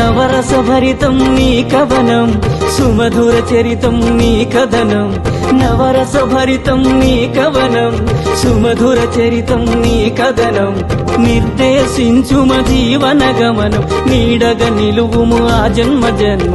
నవరసభరితం నీ కవనం సుమధుర చరితం నీ కథనం. నవరసభరితం నీ కవనం సుమధుర చరితం నీ కథనం. నిర్దేశించుమ జీవన గమనం నీడగ నిలువుము ఆ జన్మ జన్మ.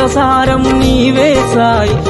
వేదాంత సారం నీవే సాయి.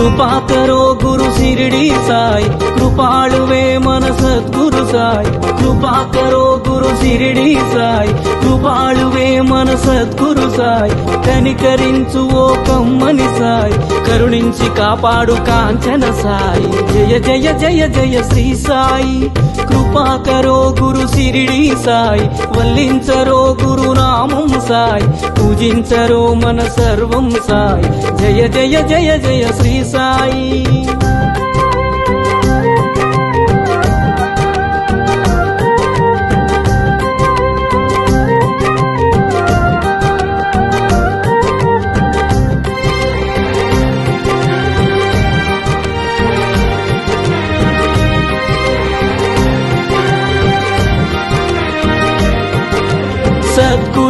కృపాకరో గురు సిరిడి సాయి కృపాళువే మన సద్గురు సాయి కృపాకరో గురు సిరిడి సాయి కృపాళువే మన సద్గురు సాయి కనికరించు ఓ కమ్మని సాయి కరుణించి కాపాడు కాంచన సాయి జయ జయ జయ జయ శ్రీ సాయి కృపాకరో గురు సిరిడి సాయి వల్లించరో గురు నామం సాయి పూజించరు మన సర్వం సాయి. జయ జయ జయ జయ శ్రీ సాయి. సద్గురు